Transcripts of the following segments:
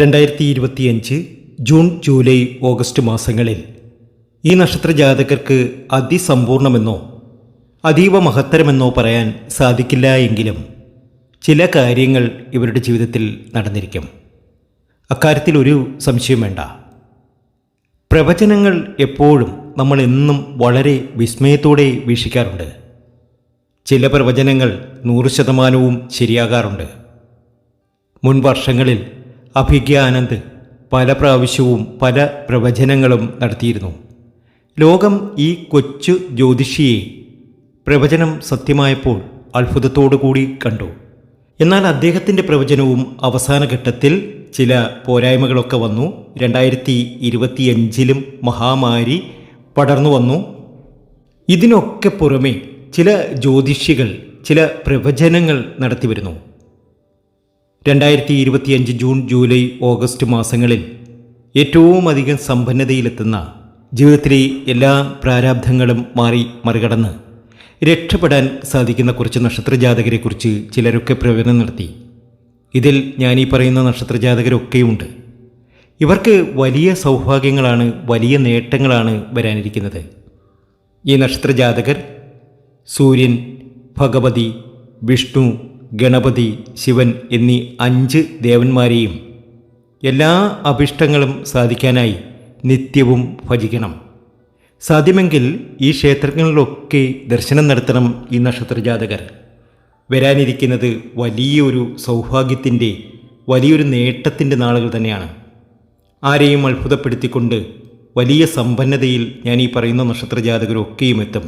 രണ്ടായിരത്തി ഇരുപത്തിയഞ്ച് June July August മാസങ്ങളിൽ ഈ നക്ഷത്ര ജാതകർക്ക് അതിസമ്പൂർണമെന്നോ അതീവ മഹത്തരമെന്നോ പറയാൻ സാധിക്കില്ല എങ്കിലും ചില കാര്യങ്ങൾ ഇവരുടെ ജീവിതത്തിൽ നടന്നിരിക്കും. അക്കാര്യത്തിൽ ഒരു സംശയം വേണ്ട. പ്രവചനങ്ങൾ എപ്പോഴും നമ്മൾ എന്നും വളരെ വിസ്മയത്തോടെ വീക്ഷിക്കാറുണ്ട്. ചില പ്രവചനങ്ങൾ നൂറ് ശതമാനവും ശരിയാകാറുണ്ട്. മുൻ വർഷങ്ങളിൽ അഭിജ്ഞ പല പ്രാവശ്യവും പല പ്രവചനങ്ങളും നടത്തിയിരുന്നു. ലോകം ഈ കൊച്ചു ജ്യോതിഷിയെ പ്രവചനം സത്യമായപ്പോൾ അത്ഭുതത്തോടു കൂടി കണ്ടു. എന്നാൽ അദ്ദേഹത്തിന്റെ പ്രവചനവും അവസാന ഘട്ടത്തിൽ ചില പോരായ്മകളൊക്കെ വന്നു. രണ്ടായിരത്തി ഇരുപത്തിയഞ്ചിലും മഹാമാരി പടർന്നു വന്നു. ഇതിനൊക്കെ പുറമെ ചില ജ്യോതിഷികൾ ചില പ്രവചനങ്ങൾ നടത്തിവരുന്നു രണ്ടായിരത്തി ഇരുപത്തിയഞ്ച് ജൂൺ ജൂലൈ ഓഗസ്റ്റ് മാസങ്ങളിൽ ഏറ്റവും അധികം സമ്പന്നതയിലെത്തുന്ന ജീവിതത്തിലെ എല്ലാ പ്രാരാബ്ധങ്ങളും മാറി മറികടന്ന് രക്ഷപ്പെടാൻ സാധിക്കുന്ന കുറച്ച് നക്ഷത്രജാതകരെക്കുറിച്ച് ചിലരൊക്കെ പ്രവചനം നടത്തി. ഇതിൽ ഞാൻ ഈ പറയുന്ന നക്ഷത്രജാതകരൊക്കെയുണ്ട്. ഇവർക്ക് വലിയ സൗഭാഗ്യങ്ങളാണ് വലിയ നേട്ടങ്ങളാണ് വരാനിരിക്കുന്നത്. ഈ നക്ഷത്രജാതകർ സൂര്യൻ ഭഗവതി വിഷ്ണു ഗണപതി ശിവൻ എന്നീ അഞ്ച് ദേവന്മാരെയും എല്ലാ അഭിഷ്ടങ്ങളും സാധിക്കാനായി നിത്യവും ഭജിക്കണം. സാധ്യമെങ്കിൽ ഈ ക്ഷേത്രങ്ങളിലൊക്കെ ദർശനം നടത്തണം ഈ നക്ഷത്രജാതകർ വരാനിരിക്കുന്നത് വലിയൊരു സൗഭാഗ്യത്തിന്റെ വലിയൊരു നേട്ടത്തിന്റെ നാളുകൾ തന്നെയാണ്. ആരെയും അത്ഭുതപ്പെടുത്തിക്കൊണ്ട് വലിയ സമ്പന്നതയിൽ ഞാൻ ഈ പറയുന്ന നക്ഷത്രജാതകരൊക്കെയും എത്തും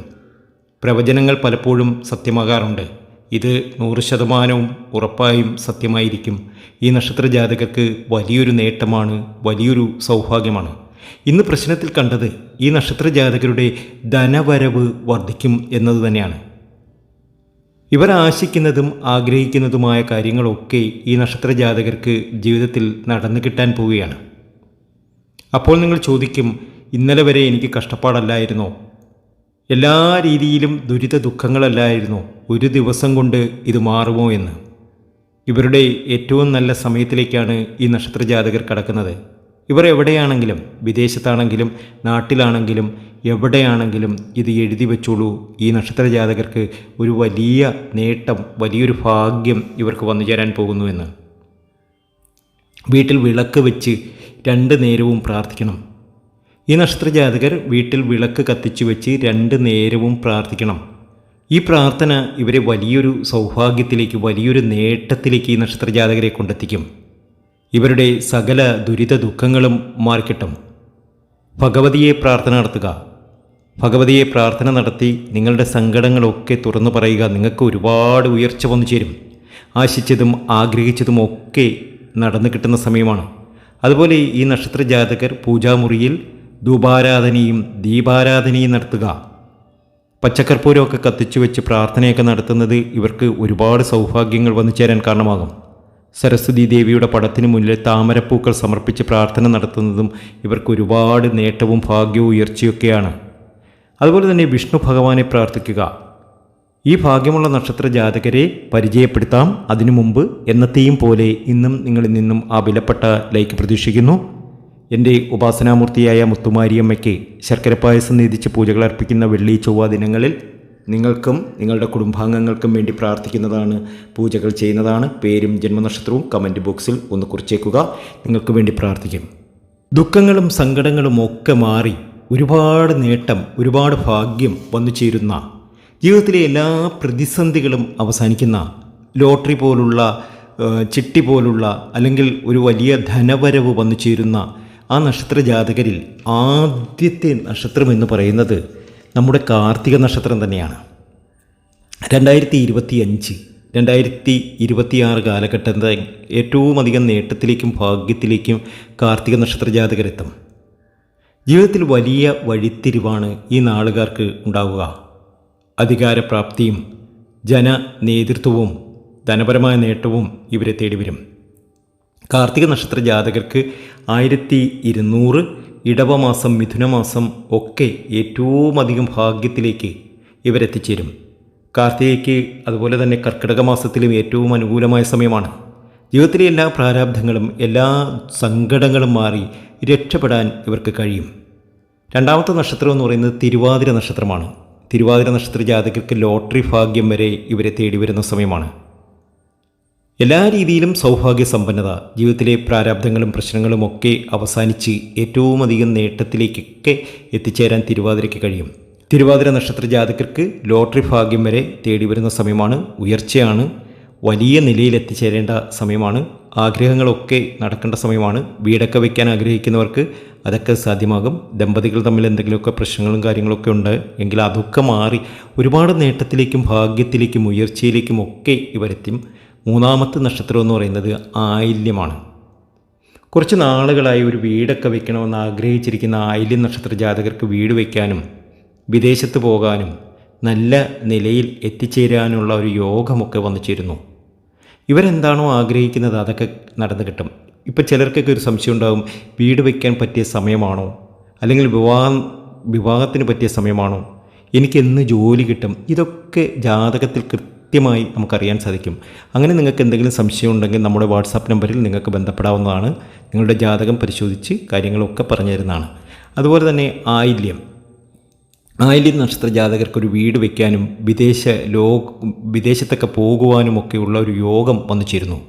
പ്രവചനങ്ങൾ പലപ്പോഴും സത്യമാകാറുണ്ട്. ഇത് നൂറ് ശതമാനവും ഉറപ്പായും സത്യമായിരിക്കും. ഈ നക്ഷത്ര ജാതകർക്ക് വലിയൊരു നേട്ടമാണ് വലിയൊരു സൗഭാഗ്യമാണ്. ഇന്ന് പ്രശ്നത്തിൽ കണ്ടത് ഈ നക്ഷത്ര ജാതകരുടെ ധനവരവ് വർദ്ധിക്കും എന്നത് തന്നെയാണ്. ഇവർ ആശിക്കുന്നതും ആഗ്രഹിക്കുന്നതുമായ കാര്യങ്ങളൊക്കെ ഈ നക്ഷത്ര ജാതകർക്ക് ജീവിതത്തിൽ നടന്നു കിട്ടാൻ പോവുകയാണ്. അപ്പോൾ നിങ്ങൾ ചോദിക്കും ഇന്നലെ വരെ എനിക്ക് കഷ്ടപ്പാടല്ലായിരുന്നോ? എല്ലാ രീതിയിലും ദുരിത ദുഃഖങ്ങളല്ലായിരുന്നു? ഒരു ദിവസം കൊണ്ട് ഇത് മാറുമോ എന്ന്. ഇവരുടെ ഏറ്റവും നല്ല സമയത്തിലേക്കാണ് ഈ നക്ഷത്ര ജാതകർ കടക്കുന്നത്. ഇവർ എവിടെയാണെങ്കിലും വിദേശത്താണെങ്കിലും നാട്ടിലാണെങ്കിലും എവിടെയാണെങ്കിലും ഇത് എഴുതി വെച്ചോളൂ. ഈ നക്ഷത്ര ജാതകർക്ക് ഒരു വലിയ നേട്ടം വലിയൊരു ഭാഗ്യം ഇവർക്ക് വന്നു ചേരാൻ പോകുന്നുവെന്ന് വീട്ടിൽ വിളക്ക് വെച്ച് രണ്ട് നേരവും പ്രാർത്ഥിക്കണം. ഈ നക്ഷത്രജാതകർ വീട്ടിൽ വിളക്ക് കത്തിച്ചു വെച്ച് രണ്ട് നേരവും പ്രാർത്ഥിക്കണം. ഈ പ്രാർത്ഥന ഇവരെ വലിയൊരു സൗഭാഗ്യത്തിലേക്ക് വലിയൊരു നേട്ടത്തിലേക്ക് ഈ നക്ഷത്രജാതകരെ കൊണ്ടെത്തിക്കും. ഇവരുടെ സകല ദുരിത ദുഃഖങ്ങളും മാറിക്കിട്ടും. ഭഗവതിയെ പ്രാർത്ഥന നടത്തുക. ഭഗവതിയെ പ്രാർത്ഥന നടത്തി നിങ്ങളുടെ സങ്കടങ്ങളൊക്കെ തുറന്നു പറയുക. നിങ്ങൾക്ക് ഒരുപാട് ഉയർച്ച വന്നു ചേരും. ആശിച്ചതും ആഗ്രഹിച്ചതും ഒക്കെ നടന്നു കിട്ടുന്ന സമയമാണ്. അതുപോലെ ഈ നക്ഷത്ര ജാതകർ പൂജാമുറിയിൽ ധൂപാരാധനയും ദീപാരാധനയും നടത്തുക. പച്ചക്കർപ്പൂരമൊക്കെ കത്തിച്ചു വെച്ച് പ്രാർത്ഥനയൊക്കെ നടത്തുന്നത് ഇവർക്ക് ഒരുപാട് സൗഭാഗ്യങ്ങൾ വന്നു ചേരാൻ കാരണമാകും. സരസ്വതി ദേവിയുടെ പടത്തിന് മുന്നിൽ താമരപ്പൂക്കൾ സമർപ്പിച്ച് പ്രാർത്ഥന നടത്തുന്നതും ഇവർക്ക് ഒരുപാട് നേട്ടവും ഭാഗ്യവും ഉയർച്ചയൊക്കെയാണ്. അതുപോലെ തന്നെ വിഷ്ണു ഭഗവാനെ പ്രാർത്ഥിക്കുക. ഈ ഭാഗ്യമുള്ള നക്ഷത്ര ജാതകരെ പരിചയപ്പെടുത്താം. അതിനു മുമ്പ് എന്നത്തെയും പോലെ ഇന്നും നിങ്ങളിൽ നിന്നും ആ വിലപ്പെട്ട ലൈക്ക് പ്രതീക്ഷിക്കുന്നു. എന്റെ ഉപാസനാമൂർത്തിയായ മുത്തുമാരിയമ്മയ്ക്ക് ശർക്കര പായസം നീതിച്ച് പൂജകൾ അർപ്പിക്കുന്ന വെള്ളി ചൊവ്വ ദിനങ്ങളിൽ നിങ്ങൾക്കും നിങ്ങളുടെ കുടുംബാംഗങ്ങൾക്കും വേണ്ടി പ്രാർത്ഥിക്കുന്നതാണ് പൂജകൾ ചെയ്യുന്നതാണ്. പേരും ജന്മനക്ഷത്രവും കമന്റ് ബോക്സിൽ ഒന്ന് കുറിച്ചേക്കുക. നിങ്ങൾക്ക് വേണ്ടി പ്രാർത്ഥിക്കും. ദുഃഖങ്ങളും സങ്കടങ്ങളും ഒക്കെ മാറി ഒരുപാട് നേട്ടം ഒരുപാട് ഭാഗ്യം വന്നു ചേരുന്ന ജീവിതത്തിലെ എല്ലാ പ്രതിസന്ധികളും അവസാനിക്കുന്ന ലോട്ടറി പോലുള്ള ചിട്ടി പോലുള്ള അല്ലെങ്കിൽ ഒരു വലിയ ധനവരവ് വന്നു ചേരുന്ന ആ നക്ഷത്ര ജാതകരിൽ ആദ്യത്തെ നക്ഷത്രം എന്ന് പറയുന്നത് നമ്മുടെ കാർത്തിക നക്ഷത്രം തന്നെയാണ്. രണ്ടായിരത്തി ഇരുപത്തി അഞ്ച് രണ്ടായിരത്തി ഇരുപത്തിയാറ് കാലഘട്ടത്തെ ഏറ്റവും അധികം നേട്ടത്തിലേക്കും ഭാഗ്യത്തിലേക്കും കാർത്തിക നക്ഷത്ര ജാതകരെത്തും. ജീവിതത്തിൽ വലിയ വഴിത്തിരിവാണ് ഈ നാളുകാർക്ക് ഉണ്ടാവുക. അധികാരപ്രാപ്തിയും ജന നേതൃത്വവും ധനപരമായ നേട്ടവും ഇവരെ തേടി വരും കാർത്തിക നക്ഷത്ര ജാതകർക്ക് ആയിരത്തി ഇരുന്നൂറ് ഇടവമാസം മിഥുനമാസം ഒക്കെ ഏറ്റവും അധികം ഭാഗ്യത്തിലേക്ക് ഇവരെത്തിച്ചേരും. കാർത്തികയ്ക്ക് അതുപോലെ തന്നെ കർക്കിടക മാസത്തിലും ഏറ്റവും അനുകൂലമായ സമയമാണ്. ജീവിതത്തിലെ എല്ലാ പ്രാരാബ്ധങ്ങളും എല്ലാ സങ്കടങ്ങളും മാറി രക്ഷപ്പെടാൻ ഇവർക്ക് കഴിയും. രണ്ടാമത്തെ നക്ഷത്രം എന്ന് പറയുന്നത് തിരുവാതിര നക്ഷത്രമാണ്. തിരുവാതിര നക്ഷത്ര ജാതകർക്ക് ലോട്ടറി ഭാഗ്യം വരെ ഇവരെ തേടി വരുന്ന സമയമാണ്. എല്ലാ രീതിയിലും സൗഭാഗ്യ സമ്പന്നത ജീവിതത്തിലെ പ്രാരാബ്ധങ്ങളും പ്രശ്നങ്ങളും ഒക്കെ അവസാനിച്ച് ഏറ്റവും അധികം നേട്ടത്തിലേക്കൊക്കെ എത്തിച്ചേരാൻ തിരുവാതിരയ്ക്ക് കഴിയും. തിരുവാതിര നക്ഷത്ര ജാതകർക്ക് ലോട്ടറി ഭാഗ്യം വരെ തേടി വരുന്ന സമയമാണ് ഉയർച്ചയാണ്. വലിയ നിലയിൽ എത്തിച്ചേരേണ്ട സമയമാണ്. ആഗ്രഹങ്ങളൊക്കെ നടക്കേണ്ട സമയമാണ്. വീടൊക്കെ വയ്ക്കാൻ ആഗ്രഹിക്കുന്നവർക്ക് അതൊക്കെ സാധ്യമാകും. ദമ്പതികൾ തമ്മിൽ എന്തെങ്കിലുമൊക്കെ പ്രശ്നങ്ങളും കാര്യങ്ങളൊക്കെ ഉണ്ട് എങ്കിൽ അതൊക്കെ മാറി ഒരുപാട് നേട്ടത്തിലേക്കും ഭാഗ്യത്തിലേക്കും ഉയർച്ചയിലേക്കും ഒക്കെ ഇവരെത്തും. മൂന്നാമത്തെ നക്ഷത്രം എന്ന് പറയുന്നത് ആയില്യമാണ്. കുറച്ച് നാളുകളായി ഒരു വീടൊക്കെ വെക്കണമെന്ന് ആഗ്രഹിച്ചിരിക്കുന്ന ആയില്യം നക്ഷത്ര ജാതകർക്ക് വീട് വയ്ക്കാനും വിദേശത്ത് പോകാനും നല്ല നിലയിൽ എത്തിച്ചേരാനുള്ള ഒരു യോഗമൊക്കെ വന്നു ചേരുന്നു. ഇവരെന്താണോ ആഗ്രഹിക്കുന്നത് അതൊക്കെ നടന്നു കിട്ടും. ഇപ്പം ചിലർക്കൊക്കെ ഒരു സംശയം ഉണ്ടാകും വീട് വയ്ക്കാൻ പറ്റിയ സമയമാണോ? അല്ലെങ്കിൽ വിവാഹ വിവാഹത്തിന് പറ്റിയ സമയമാണോ? എനിക്കെന്ന് ജോലി കിട്ടും. ഇതൊക്കെ ജാതകത്തിൽ കൃത്യമായി നമുക്കറിയാൻ സാധിക്കും. അങ്ങനെ നിങ്ങൾക്ക് എന്തെങ്കിലും സംശയം ഉണ്ടെങ്കിൽ നമ്മുടെ വാട്സാപ്പ് നമ്പറിൽ നിങ്ങൾക്ക് ബന്ധപ്പെടാവുന്നതാണ്. നിങ്ങളുടെ ജാതകം പരിശോധിച്ച് കാര്യങ്ങളൊക്കെ പറഞ്ഞു തരുന്നതാണ്. അതുപോലെ തന്നെ ആയില്യം. ആയില്യം നക്ഷത്ര ജാതകർക്ക് ഒരു വീട് വയ്ക്കാനും വിദേശ ലോ വിദേശത്തൊക്കെ പോകുവാനുമൊക്കെയുള്ള ഒരു യോഗം വന്നു ചേരുന്നു.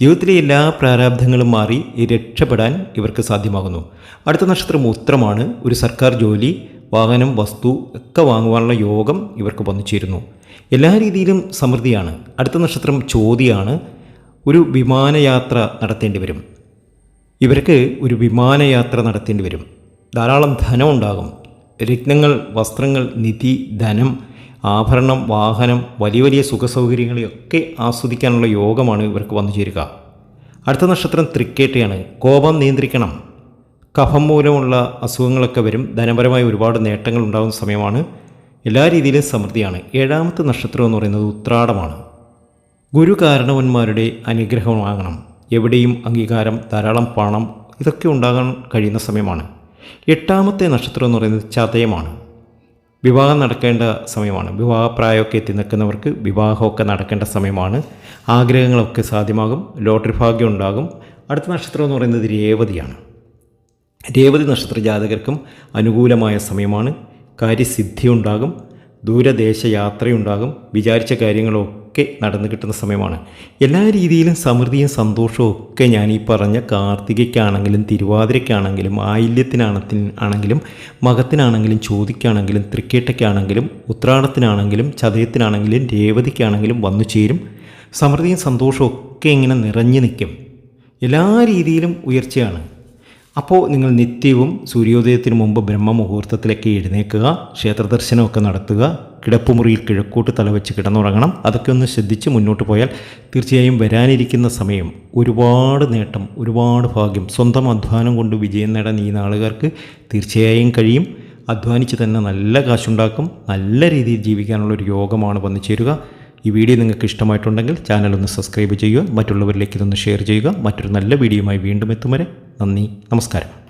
ജീവിതത്തിലെ എല്ലാ പ്രാരാബ്ധങ്ങളും മാറി രക്ഷപ്പെടാൻ ഇവർക്ക് സാധ്യമാകുന്നു. അടുത്ത നക്ഷത്രം ഉത്രമാണ്. ഒരു സർക്കാർ ജോലി വാഹനം വസ്തു ഒക്കെ വാങ്ങുവാനുള്ള യോഗം ഇവർക്ക് വന്നു ചേരുന്നു. എല്ലാ രീതിയിലും സമൃദ്ധിയാണ്. അടുത്ത നക്ഷത്രം ചോതിയാണ്. ഒരു വിമാനയാത്ര നടത്തേണ്ടി വരും. ഇവർക്ക് ഒരു വിമാനയാത്ര നടത്തേണ്ടി വരും. ധാരാളം ധനം ഉണ്ടാകും. രത്നങ്ങൾ വസ്ത്രങ്ങൾ നിധി ധനം ആഭരണം വാഹനം വലിയ വലിയ സുഖസൗകര്യങ്ങളെയൊക്കെ ആസ്വദിക്കാനുള്ള യോഗമാണ് ഇവർക്ക് വന്നു ചേരുക. അടുത്ത നക്ഷത്രം തൃക്കേട്ടയാണ്. കോപം നിയന്ത്രിക്കണം. കഫം മൂലമുള്ള അസുഖങ്ങളൊക്കെ വരും. ധനപരമായ ഒരുപാട് നേട്ടങ്ങൾ ഉണ്ടാകുന്ന സമയമാണ്. എല്ലാ രീതിയിലും സമൃദ്ധിയാണ്. ഏഴാമത്തെ നക്ഷത്രം എന്ന് പറയുന്നത് ഉത്രാടമാണ്. ഗുരു കാരണവന്മാരുടെ അനുഗ്രഹം വാങ്ങണം. എവിടെയും അംഗീകാരം ധാരാളം പണം ഇതൊക്കെ ഉണ്ടാകാൻ കഴിയുന്ന സമയമാണ്. എട്ടാമത്തെ നക്ഷത്രം എന്ന് പറയുന്നത് ചതയമാണ്. വിവാഹം നടക്കേണ്ട സമയമാണ്. വിവാഹപ്രായമൊക്കെ എത്തി നിൽക്കുന്നവർക്ക് വിവാഹമൊക്കെ നടക്കേണ്ട സമയമാണ്. ആഗ്രഹങ്ങളൊക്കെ സാധ്യമാകും. ലോട്ടറി ഭാഗ്യം ഉണ്ടാകും. അടുത്ത നക്ഷത്രം എന്ന് പറയുന്നത് രേവതിയാണ്. രേവതി നക്ഷത്ര ജാതകർക്കും അനുകൂലമായ സമയമാണ്. കാര്യസിദ്ധി ഉണ്ടാകും ദൂരദേശ യാത്രയുണ്ടാകും വിചാരിച്ച കാര്യങ്ങളൊക്കെ നടന്നു കിട്ടുന്ന സമയമാണ്. എല്ലാ രീതിയിലും സമൃദ്ധിയും സന്തോഷവും ഒക്കെ ഞാൻ ഈ പറഞ്ഞ കാർത്തികയ്ക്കാണെങ്കിലും തിരുവാതിരയ്ക്കാണെങ്കിലും ആയില്യത്തിനാണത്തി ആണെങ്കിലും മകത്തിനാണെങ്കിലും ചോദിക്കാണെങ്കിലും തൃക്കേട്ടയ്ക്കാണെങ്കിലും ഉത്രാടത്തിനാണെങ്കിലും ചതയത്തിനാണെങ്കിലും രേവതിക്കാണെങ്കിലും വന്നു ചേരും. സമൃദ്ധിയും സന്തോഷവും ഒക്കെ ഇങ്ങനെ നിറഞ്ഞു നിൽക്കും. എല്ലാ രീതിയിലും ഉയർച്ചയാണ്. അപ്പോൾ നിങ്ങൾ നിത്യവും സൂര്യോദയത്തിന് മുമ്പ് ബ്രഹ്മമുഹൂർത്തത്തിലേക്ക് എഴുന്നേൽക്കുക ക്ഷേത്ര ദർശനമൊക്കെ നടത്തുക കിടപ്പുമുറിയിൽ കിഴക്കോട്ട് തലവെച്ച് കിടന്നുറങ്ങണം. അതൊക്കെ ഒന്ന് ശ്രദ്ധിച്ച് മുന്നോട്ട് പോയാൽ തീർച്ചയായും വരാനിരിക്കുന്ന സമയം ഒരുപാട് നേട്ടം ഒരുപാട് ഭാഗ്യം സ്വന്തം അധ്വാനം കൊണ്ട് വിജയം നേടാൻ ഈ നാളുകാർക്ക് തീർച്ചയായും കഴിയും. അധ്വാനിച്ച് തന്നെ നല്ല കാശുണ്ടാക്കും നല്ല രീതിയിൽ ജീവിക്കാനുള്ള ഒരു യോഗമാണ് വന്നു ചേരുക. ഈ വീഡിയോ നിങ്ങൾക്ക് ഇഷ്ടമായിട്ടുണ്ടെങ്കിൽ ചാനൽ ഒന്ന് സബ്സ്ക്രൈബ് ചെയ്യുക മറ്റുള്ളവരിലേക്ക് ഇതൊന്ന് ഷെയർ ചെയ്യുക. മറ്റൊരു നല്ല വീഡിയോയുമായി വീണ്ടും എത്തും വരെ. നന്ദി നമസ്കാരം.